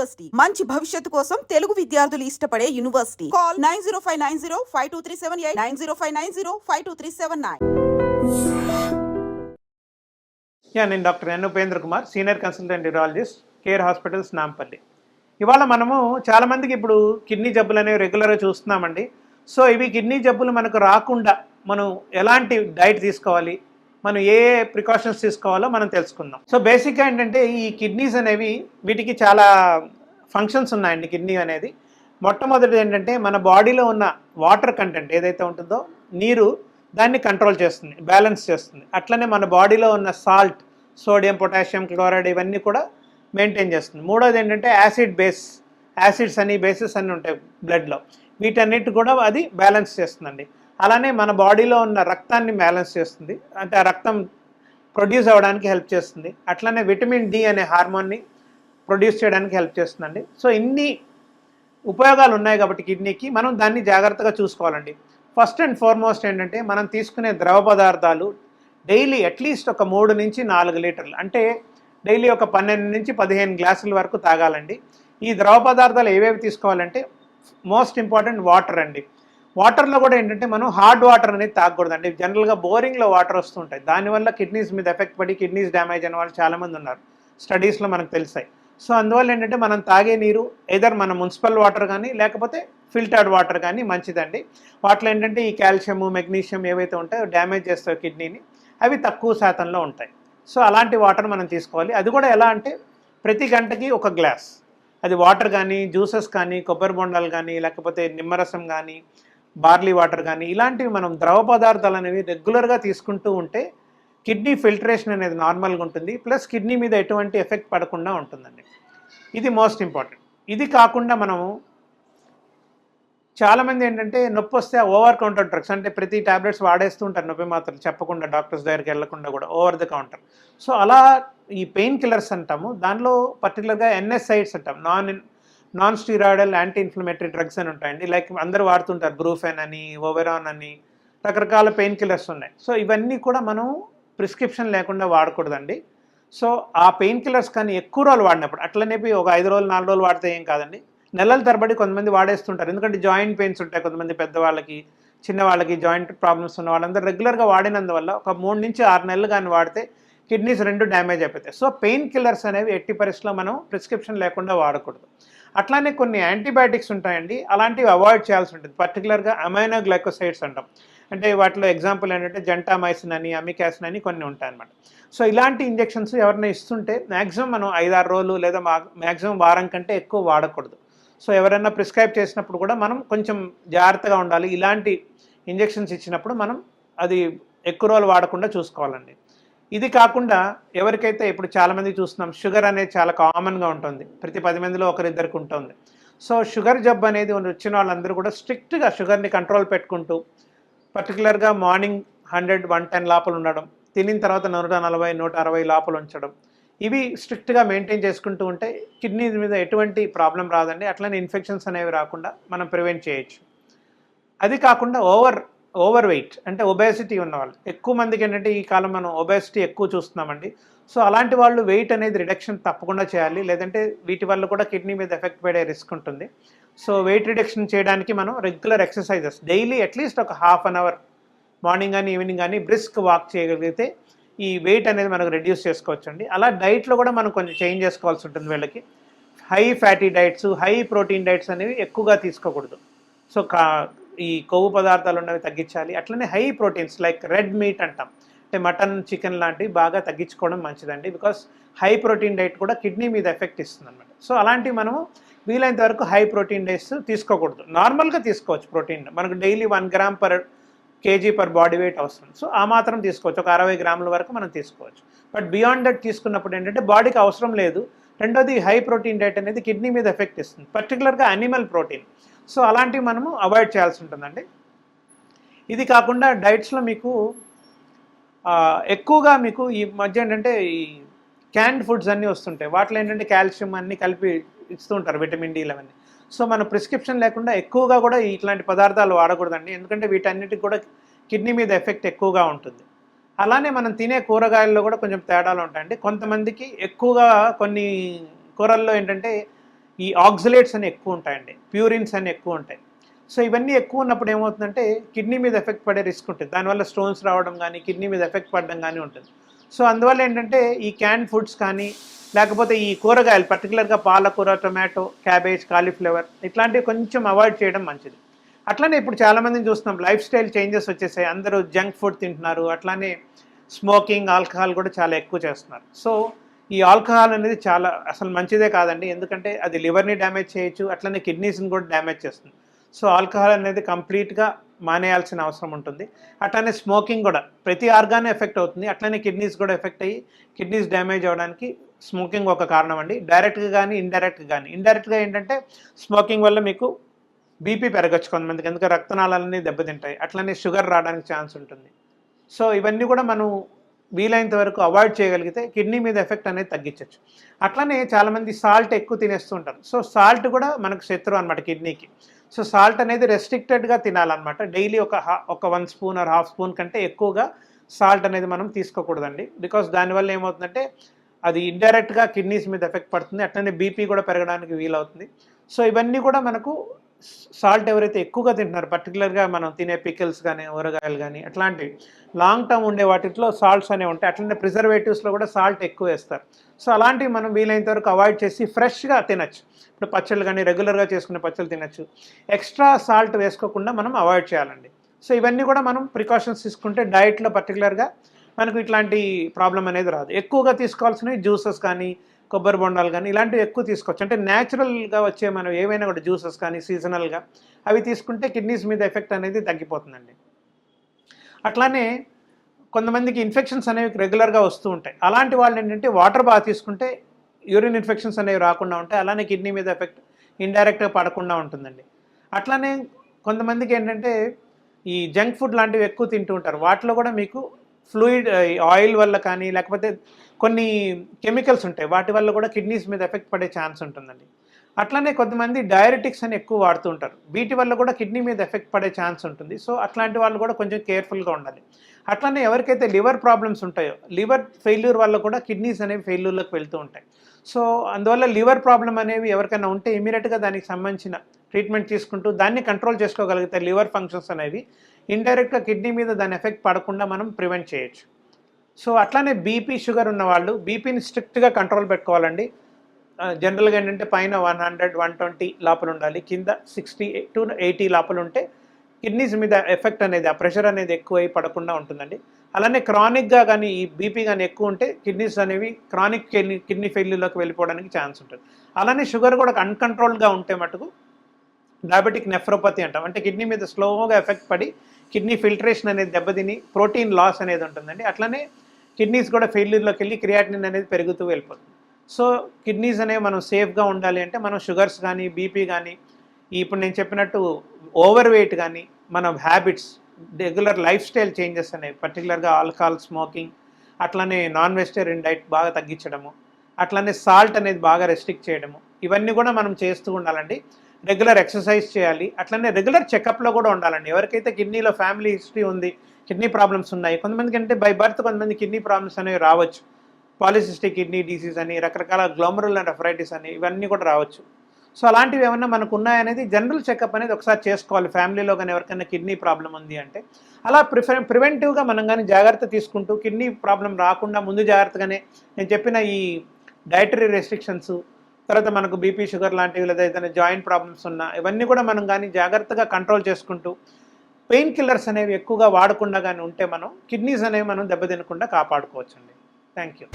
University. మంచి భవిష్యత్తు కోసం తెలుగు విద్యార్థులు ఇష్టపడే university. Call nine zero five nine zero five two three seven eight nine zero five nine zero five two three seven nine. Yeah నేను doctor N Upendra Kumar senior consultant urologist Care Hospitals Nampally ఇవాళ మనము చాలామందికి ఇప్పుడు kidney జబ్బులు అనేవి రెగ్యులర్గా చూస్తున్నామండి. So ఇవి కిడ్నీ జబ్బులు మనకు రాకుండా మనం ఎలాంటి డైట్ తీసుకోవాలి మనం ఏ ప్రికాషన్స్ తీసుకోవాలో మనం తెలుసుకుందాం. సో బేసిక్గా ఏంటంటే ఈ కిడ్నీస్ అనేవి వీటికి చాలా ఫంక్షన్స్ ఉన్నాయండి కిడ్నీ అనేది. మొట్టమొదటిది ఏంటంటే మన బాడీలో ఉన్న వాటర్ కంటెంట్ ఏదైతే ఉంటుందో నీరు దాన్ని కంట్రోల్ చేస్తుంది బ్యాలెన్స్ చేస్తుంది. అట్లనే మన బాడీలో ఉన్న సాల్ట్ సోడియం పొటాషియం క్లోరైడ్ ఇవన్నీ కూడా మెయింటైన్ చేస్తుంది. మూడోది ఏంటంటే యాసిడ్ బేస్ యాసిడ్స్ అని బేసిస్ అన్ని ఉంటాయి బ్లడ్లో వీటన్నిటి కూడా అది బ్యాలెన్స్ చేస్తుందండి. అలానే మన బాడీలో ఉన్న రక్తాన్ని బ్యాలెన్స్ చేస్తుంది. అంటే ఆ రక్తం ప్రొడ్యూస్ అవ్వడానికి హెల్ప్ చేస్తుంది. అట్లనే విటమిన్ డి అనే హార్మోన్ని ప్రొడ్యూస్ చేయడానికి హెల్ప్ చేస్తుందండి. సో ఇన్ని ఉపయోగాలు ఉన్నాయి కాబట్టి కిడ్నీకి మనం దాన్ని జాగ్రత్తగా చూసుకోవాలండి. ఫస్ట్ అండ్ ఫార్మోస్ట్ ఏంటంటే మనం తీసుకునే ద్రవ పదార్థాలు డైలీ అట్లీస్ట్ ఒక మూడు నుంచి నాలుగు లీటర్లు. అంటే డైలీ ఒక పన్నెండు నుంచి పదిహేను గ్లాసుల వరకు తాగాలండి. ఈ ద్రవ పదార్థాలు ఏవేవి తీసుకోవాలంటే మోస్ట్ ఇంపార్టెంట్ వాటర్ అండి. వాటర్లో కూడా ఏంటంటే మనం హార్డ్ వాటర్ అనేది తాగకూడదండి. జనరల్గా బోరింగ్లో వాటర్ వస్తుంటాయి. దానివల్ల కిడ్నీస్ మీద ఎఫెక్ట్ పడి కిడ్నీస్ డ్యామేజ్ అయిన వాళ్ళు చాలామంది ఉన్నారు. స్టడీస్లో మనకు తెలిసాయి సో అందువల్ల ఏంటంటే మనం తాగే నీరు ఏదర్ మన మున్సిపల్ వాటర్ కానీ లేకపోతే ఫిల్టర్డ్ వాటర్ కానీ మంచిదండి. వాటిలో ఏంటంటే ఈ కాల్షియము మెగ్నీషియం ఏవైతే ఉంటాయో డ్యామేజ్ చేస్తాయో కిడ్నీని అవి తక్కువ శాతంలో ఉంటాయి. సో అలాంటి వాటర్ మనం తీసుకోవాలి. అది కూడా ఎలా అంటే ప్రతి గంటకి ఒక గ్లాస్ అది వాటర్ కానీ జ్యూసెస్ కానీ కొబ్బరి బొండాలు కానీ లేకపోతే నిమ్మరసం కానీ బార్లీ వాటర్ కానీ ఇలాంటివి మనం ద్రవ పదార్థాలు అనేవి రెగ్యులర్గా తీసుకుంటూ ఉంటే కిడ్నీ ఫిల్టరేషన్ అనేది నార్మల్గా ఉంటుంది. ప్లస్ కిడ్నీ మీద ఎటువంటి ఎఫెక్ట్ పడకుండా ఉంటుందండి. ఇది మోస్ట్ ఇంపార్టెంట్. ఇది కాకుండా మనము చాలామంది ఏంటంటే నొప్పి వస్తే ఓవర్ కౌంటర్ డ్రగ్స్ అంటే ప్రతి టాబ్లెట్స్ వాడేస్తూ ఉంటారు. నొప్పి మాత్రం చెప్పకుండా డాక్టర్స్ దగ్గరికి వెళ్ళకుండా కూడా ఓవర్ ద కౌంటర్. సో అలా ఈ పెయిన్ కిల్లర్స్ అంటాము. దానిలో పర్టికులర్గా ఎన్ఎస్ఐడ్స్ అంటాం non non steroidal anti inflammatory drugs అని ఉంటాయండి. లైక్ అందరూ వాడుతుంటారు బ్రూఫెన్ అని ఓవెరాన్ అని రకరకాల పెయిన్ కిల్లర్స్ ఉన్నాయి. సో ఇవన్నీ కూడా మనం ప్రిస్క్రిప్షన్ లేకుండా వాడకూడదండి. సో ఆ పెయిన్ కిల్లర్స్ కానీ ఎక్కువ రోజులు వాడినప్పుడు అట్లనే ఒక ఐదు రోజులు నాలుగు రోజులు వాడితే ఏం కాదండి. నెలల తరబడి కొంతమంది వాడేస్తుంటారు. ఎందుకంటే జాయింట్ పెయిన్స్ ఉంటాయి కొంతమంది పెద్దవాళ్ళకి చిన్నవాళ్ళకి జాయింట్ ప్రాబ్లమ్స్ ఉన్న వాళ్ళందరూ రెగ్యులర్గా వాడినందువల్ల ఒక మూడు నుంచి ఆరు నెలలు కానీ వాడితే కిడ్నీస్ రెండు డ్యామేజ్ అయిపోతాయి. సో పెయిన్ కిల్లర్స్ అనేవి ఎట్టి పరిస్థితుల్లో మనం ప్రిస్క్రిప్షన్ లేకుండా వాడకూడదు. అట్లానే కొన్ని యాంటీబయాటిక్స్ ఉంటాయండి. అలాంటివి అవాయిడ్ చేయాల్సి ఉంటుంది. పర్టికులర్గా అమైనో గ్లైకోసైడ్స్ అంటాం. అంటే వాటిలో ఎగ్జాంపుల్ ఏంటంటే జంటామైసిన్ అని అమికాసిన్ అని కొన్ని ఉంటాయన్నమాట. సో ఇలాంటి ఇంజెక్షన్స్ ఎవరైనా ఇస్తుంటే మ్యాక్సిమం మనం ఐదారు రోజులు లేదా మ్యాక్సిమం వారం కంటే ఎక్కువ వాడకూడదు. సో ఎవరైనా ప్రిస్క్రైబ్ చేసినప్పుడు కూడా మనం కొంచెం జాగ్రత్తగా ఉండాలి. ఇలాంటి ఇంజెక్షన్స్ ఇచ్చినప్పుడు మనం అది ఎక్కువ రోజులు వాడకుండా చూసుకోవాలండి. ఇది కాకుండా ఎవరికైతే ఇప్పుడు చాలామంది చూస్తున్నాం షుగర్ అనేది చాలా కామన్గా ఉంటుంది. ప్రతి పది మందిలో ఒకరిద్దరికి ఉంటుంది. సో షుగర్ జబ్బు అనేది వచ్చిన వాళ్ళందరూ కూడా స్ట్రిక్ట్గా షుగర్ని కంట్రోల్ పెట్టుకుంటూ పర్టికులర్గా మార్నింగ్ హండ్రెడ్ వన్ టెన్ లోపల ఉండడం తినిన తర్వాత నూట నలభై నూట అరవై లోపల ఉంచడం ఇవి స్ట్రిక్ట్గా మెయింటైన్ చేసుకుంటూ ఉంటే కిడ్నీ మీద ఎటువంటి ప్రాబ్లం రాదండి. అట్లనే ఇన్ఫెక్షన్స్ అనేవి రాకుండా మనం ప్రివెంట్ చేయొచ్చు. అది కాకుండా ఓవర్ ఓవర్ వెయిట్ అంటే ఒబేసిటీ ఉన్నవాళ్ళు. ఎక్కువ మందికి ఏంటంటే ఈ కాలం మనం ఒబేసిటీ ఎక్కువ చూస్తున్నామండి. సో అలాంటి వాళ్ళు వెయిట్ అనేది రిడక్షన్ తప్పకుండా చేయాలి. లేదంటే వీటి వల్ల కూడా కిడ్నీ మీద ఎఫెక్ట్ పడే రిస్క్ ఉంటుంది. సో వెయిట్ రిడక్షన్ చేయడానికి మనం regular exercises daily at least ఒక హాఫ్ అన్ అవర్ మార్నింగ్ కానీ ఈవినింగ్ కానీ బ్రిస్క్ వాక్ చేయగలిగితే ఈ వెయిట్ అనేది మనకు రెడ్యూస్ చేసుకోవచ్చు అండి అలా డైట్లో కూడా మనం కొంచెం చేంజ్ చేసుకోవాల్సి ఉంటుంది వీళ్ళకి. High fatty diets high protein diets అనేవి ఎక్కువగా తీసుకోకూడదు. సో కా ఈ కొవ్వు పదార్థాలు ఉన్నవి తగ్గించాలి. అట్లనే high proteins like red meat అంటాం. అంటే మటన్ చికెన్ లాంటివి బాగా తగ్గించుకోవడం మంచిదండి. బికాస్ హై ప్రోటీన్ డైట్ కూడా కిడ్నీ మీద ఎఫెక్ట్ ఇస్తుంది అనమాట సో అలాంటివి మనము వీలైనంత వరకు హై ప్రోటీన్ డైట్స్ తీసుకోకూడదు. నార్మల్గా తీసుకోవచ్చు ప్రోటీన్. మనకు daily one gram per KG per body weight అవసరం. సో ఆ మాత్రం తీసుకోవచ్చు. ఒక అరవై గ్రాముల వరకు మనం తీసుకోవచ్చు. బట్ బియాండ్ దట్ తీసుకున్నప్పుడు ఏంటంటే బాడీకి అవసరం లేదు. రెండోది హై ప్రోటీన్ డైట్ అనేది కిడ్నీ మీద ఎఫెక్ట్ ఇస్తుంది. పర్టికులర్గా అనిమల్ ప్రోటీన్. సో అలాంటివి మనము అవాయిడ్ చేయాల్సి ఉంటుందండి. ఇది కాకుండా డైట్స్లో మీకు ఎక్కువగా మీకు ఈ మధ్య ఏంటంటే ఈ క్యాన్డ్ ఫుడ్స్ అన్నీ వస్తుంటాయి. వాటిలో ఏంటంటే కాల్షియం అన్నీ కలిపి ఇస్తూ ఉంటారు విటమిన్ డి అవన్నీ సో మన ప్రిస్క్రిప్షన్ లేకుండా ఎక్కువగా కూడా ఇట్లాంటి పదార్థాలు వాడకూడదండి. ఎందుకంటే వీటన్నిటికి కూడా కిడ్నీ మీద ఎఫెక్ట్ ఎక్కువగా ఉంటుంది. అలానే మనం తినే కూరగాయల్లో కూడా కొంచెం తేడాలు ఉంటాయండి. కొంతమందికి ఎక్కువగా కొన్ని కూరల్లో ఏంటంటే ఈ ఆక్సిలేట్స్ అని ఎక్కువ ఉంటాయండి ప్యూరిన్స్ అని ఎక్కువ ఉంటాయి. సో ఇవన్నీ ఎక్కువ ఉన్నప్పుడు ఏమవుతుందంటే కిడ్నీ మీద ఎఫెక్ట్ పడే రిస్క్ ఉంటుంది. దానివల్ల స్టోన్స్ రావడం కానీ కిడ్నీ మీద ఎఫెక్ట్ పడడం కానీ ఉంటుంది. సో అందువల్ల ఏంటంటే ఈ క్యాన్ ఫుడ్స్ కానీ లేకపోతే ఈ కూరగాయలు పర్టికులర్గా పాలకూర టొమాటో క్యాబేజ్ కాలీఫ్లవర్ ఇట్లాంటివి కొంచెం అవాయిడ్ చేయడం మంచిది. అట్లానే ఇప్పుడు చాలామందిని చూస్తున్నాం లైఫ్ స్టైల్ చేంజెస్ వచ్చేసాయి. అందరూ జంక్ ఫుడ్ తింటున్నారు. అట్లానే స్మోకింగ్ ఆల్కహాల్ కూడా చాలా ఎక్కువ చేస్తున్నారు. సో ఈ ఆల్కహాల్ అనేది చాలా అసలు మంచిదే కాదండి. ఎందుకంటే అది లివర్ని డ్యామేజ్ చేయొచ్చు అట్లనే కిడ్నీస్ని కూడా డ్యామేజ్ చేస్తుంది. సో ఆల్కహాల్ అనేది కంప్లీట్గా మానేయాల్సిన అవసరం ఉంటుంది. అట్లనే స్మోకింగ్ కూడా ప్రతి ఆర్గాన్ ఎఫెక్ట్ అవుతుంది. అట్లనే కిడ్నీస్ కూడా ఎఫెక్ట్ అయ్యి కిడ్నీస్ డ్యామేజ్ అవ్వడానికి స్మోకింగ్ ఒక కారణం అండి. డైరెక్ట్గా కానీ ఇండైరెక్ట్గా కానీ. ఇండైరెక్ట్గా ఏంటంటే స్మోకింగ్ వల్ల మీకు బీపీ పెరగచ్చు కొంతమందికి. ఎందుకంటే రక్తనాళాలన్నీ దెబ్బతింటాయి. అట్లనే షుగర్ రావడానికి ఛాన్స్ ఉంటుంది. సో ఇవన్నీ కూడా మనం వీలైనంత వరకు అవాయిడ్ చేయగలిగితే కిడ్నీ మీద ఎఫెక్ట్ అనేది తగ్గించవచ్చు అట్లనే చాలామంది సాల్ట్ ఎక్కువ తినేస్తూ ఉంటారు. సో సాల్ట్ కూడా మనకు శత్రువు అనమాట కిడ్నీకి. సో సాల్ట్ అనేది రెస్ట్రిక్టెడ్గా తినాలన్నమాట. డైలీ ఒక హా- ఒక one spoon or half spoon కంటే ఎక్కువగా సాల్ట్ అనేది మనం తీసుకోకూడదండి. బికాస్ దానివల్ల ఏమవుతుందంటే అది ఇండైరెక్ట్గా కిడ్నీస్ మీద ఎఫెక్ట్ పడుతుంది. అట్లనే బీపీ కూడా పెరగడానికి వీలవుతుంది. సో ఇవన్నీ కూడా మనకు సాల్ట్ ఎవరైతే ఎక్కువగా తింటున్నారు పర్టికులర్గా మనం తినే పికిల్స్ కానీ ఊరగాయలు కానీ అట్లాంటివి లాంగ్ టర్మ్ ఉండే వాటిలో సాల్ట్స్ అనేవి ఉంటాయి. అట్లనే ప్రిజర్వేటివ్స్లో కూడా సాల్ట్ ఎక్కువ వేస్తారు. సో అలాంటివి మనం వీలైనంత వరకు అవాయిడ్ చేసి ఫ్రెష్గా తినచ్చు. ఇప్పుడు పచ్చళ్ళు కానీ రెగ్యులర్గా చేసుకునే పచ్చళ్ళు తినచ్చు. ఎక్స్ట్రా సాల్ట్ వేసుకోకుండా మనం అవాయిడ్ చేయాలండి. సో ఇవన్నీ కూడా మనం ప్రికాషన్స్ తీసుకుంటే డైట్లో పర్టికులర్గా మనకు ఇట్లాంటి ప్రాబ్లం అనేది రాదు. ఎక్కువగా తీసుకోవాల్సినవి జ్యూసెస్ కానీ కొబ్బరి బొండాలు కానీ ఇలాంటివి ఎక్కువ తీసుకోవచ్చు. అంటే న్యాచురల్గా వచ్చే మనం ఏవైనా కూడా జ్యూసెస్ కానీ సీజనల్గా అవి తీసుకుంటే కిడ్నీస్ మీద ఎఫెక్ట్ అనేది తగ్గిపోతుందండి. అట్లానే కొంతమందికి ఇన్ఫెక్షన్స్ అనేవి రెగ్యులర్గా వస్తూ ఉంటాయి. అలాంటి వాళ్ళు ఏంటంటే వాటర్ బాగా తీసుకుంటే యూరిన్ ఇన్ఫెక్షన్స్ అనేవి రాకుండా ఉంటాయి. అలానే కిడ్నీ మీద ఎఫెక్ట్ ఇండైరెక్ట్గా పడకుండా ఉంటుందండి. అట్లానే కొంతమందికి ఏంటంటే ఈ జంక్ ఫుడ్ లాంటివి ఎక్కువ తింటూ ఉంటారు. వాటిలో కూడా మీకు ఫ్లూయిడ్ ఆయిల్ వల్ల కానీ లేకపోతే కొన్ని కెమికల్స్ ఉంటాయి వాటి వల్ల కూడా కిడ్నీస్ మీద ఎఫెక్ట్ పడే ఛాన్స్ ఉంటుందండి. అట్లనే కొంతమంది డయాబెటిక్స్ అని ఎక్కువ వాడుతూ ఉంటారు. వీటి వల్ల కూడా కిడ్నీ మీద ఎఫెక్ట్ పడే ఛాన్స్ ఉంటుంది. సో అట్లాంటి వాళ్ళు కూడా కొంచెం కేర్ఫుల్గా ఉండాలి. అట్లనే ఎవరికైతే లివర్ ప్రాబ్లమ్స్ ఉంటాయో లివర్ ఫెయిల్యూర్ వల్ల కూడా కిడ్నీస్ అనేవి ఫెయిల్యూర్లోకి వెళ్తూ ఉంటాయి. సో అందువల్ల లివర్ ప్రాబ్లం అనేవి ఎవరికైనా ఉంటే ఇమీడియట్గా దానికి సంబంధించిన ట్రీట్మెంట్ తీసుకుంటూ దాన్ని కంట్రోల్ చేసుకోగలిగితే లివర్ ఫంక్షన్స్ అనేవి ఇండైరెక్ట్గా కిడ్నీ మీద దాని ఎఫెక్ట్ పడకుండా మనం ప్రివెంట్ చేయొచ్చు. సో అట్లానే బీపీ షుగర్ ఉన్న వాళ్ళు బీపీని స్ట్రిక్ట్గా కంట్రోల్ పెట్టుకోవాలండి. జనరల్గా ఏంటంటే పైన వన్ హండ్రెడ్ వన్ ట్వంటీ లోపల ఉండాలి. కింద సిక్స్టీ టు ఎయిటీ లోపల ఉంటే కిడ్నీస్ మీద ఎఫెక్ట్ అనేది ఆ ప్రెషర్ అనేది ఎక్కువ అయి పడకుండా ఉంటుందండి. అలానే క్రానిక్గా కానీ ఈ బీపీ కానీ ఎక్కువ ఉంటే కిడ్నీస్ అనేవి క్రానిక్ కిడ్నీ కిడ్నీ ఫెయిల్యూర్లోకి వెళ్ళిపోవడానికి ఛాన్స్ ఉంటుంది. అలానే షుగర్ కూడా అన్కంట్రోల్గా ఉంటే మటుకు డయాబెటిక్ నెఫ్రోపతి అంటాం. అంటే కిడ్నీ మీద స్లోగా ఎఫెక్ట్ పడి కిడ్నీ ఫిల్టరేషన్ అనేది దెబ్బతిని ప్రోటీన్ లాస్ అనేది ఉంటుందండి. అట్లనే కిడ్నీస్ కూడా ఫెయిల్యూర్లోకి వెళ్ళి క్రియాటినిన్ అనేది పెరుగుతూ వెళ్ళిపోతుంది. సో కిడ్నీస్ అనేవి మనం సేఫ్గా ఉండాలి అంటే మనం షుగర్స్ కానీ బీపీ కానీ ఇప్పుడు నేను చెప్పినట్టు ఓవర్ వెయిట్ కానీ మన habits regular life style changes అనేవి పర్టికులర్గా ఆల్కహాల్ స్మోకింగ్ అట్లనే నాన్ వెజిటేరియన్ డైట్ బాగా తగ్గించడము అట్లనే సాల్ట్ అనేది బాగా రెస్ట్రిక్ట్ చేయడము ఇవన్నీ కూడా మనం చేస్తూ ఉండాలండి. రెగ్యులర్ ఎక్సర్సైజ్ చేయాలి. అట్లనే రెగ్యులర్ చెకప్లో కూడా ఉండాలండి. ఎవరికైతే కిడ్నీలో ఫ్యామిలీ హిస్టరీ ఉంది కిడ్నీ ప్రాబ్లమ్స్ ఉన్నాయి కొంతమందికి అంటే బై బర్త్ కొంతమంది కిడ్నీ ప్రాబ్లమ్స్ అనేవి రావచ్చు. పాలిసిస్టిక్ కిడ్నీ డిసీజ్ అని రకరకాల గ్లోమరల్ అండ్ అఫరైటిస్ అని ఇవన్నీ కూడా రావచ్చు. సో అలాంటివి ఏమన్నా మనకు ఉన్నాయనేది జనరల్ చెకప్ అనేది ఒకసారి చేసుకోవాలి. ఫ్యామిలీలో కానీ ఎవరికైనా కిడ్నీ ప్రాబ్లం ఉంది అంటే. అలా ప్రిఫె ప్రివెంటివ్గా మనం కానీ జాగ్రత్త తీసుకుంటూ కిడ్నీ ప్రాబ్లం రాకుండా ముందు జాగ్రత్తగానే నేను చెప్పిన ఈ డైటరీ రెస్ట్రిక్షన్స్ తర్వాత మనకు బీపీ షుగర్ లాంటివి లేదా ఏదైనా జాయింట్ ప్రాబ్లమ్స్ ఉన్నా ఇవన్నీ కూడా మనం కానీ జాగ్రత్తగా కంట్రోల్ చేసుకుంటూ పెయిన్ కిల్లర్స్ అనేవి ఎక్కువగా వాడకుండా కానీ ఉంటే మనం కిడ్నీస్ అనేవి మనం దెబ్బతినకుండా కాపాడుకోవచ్చండి. Thank you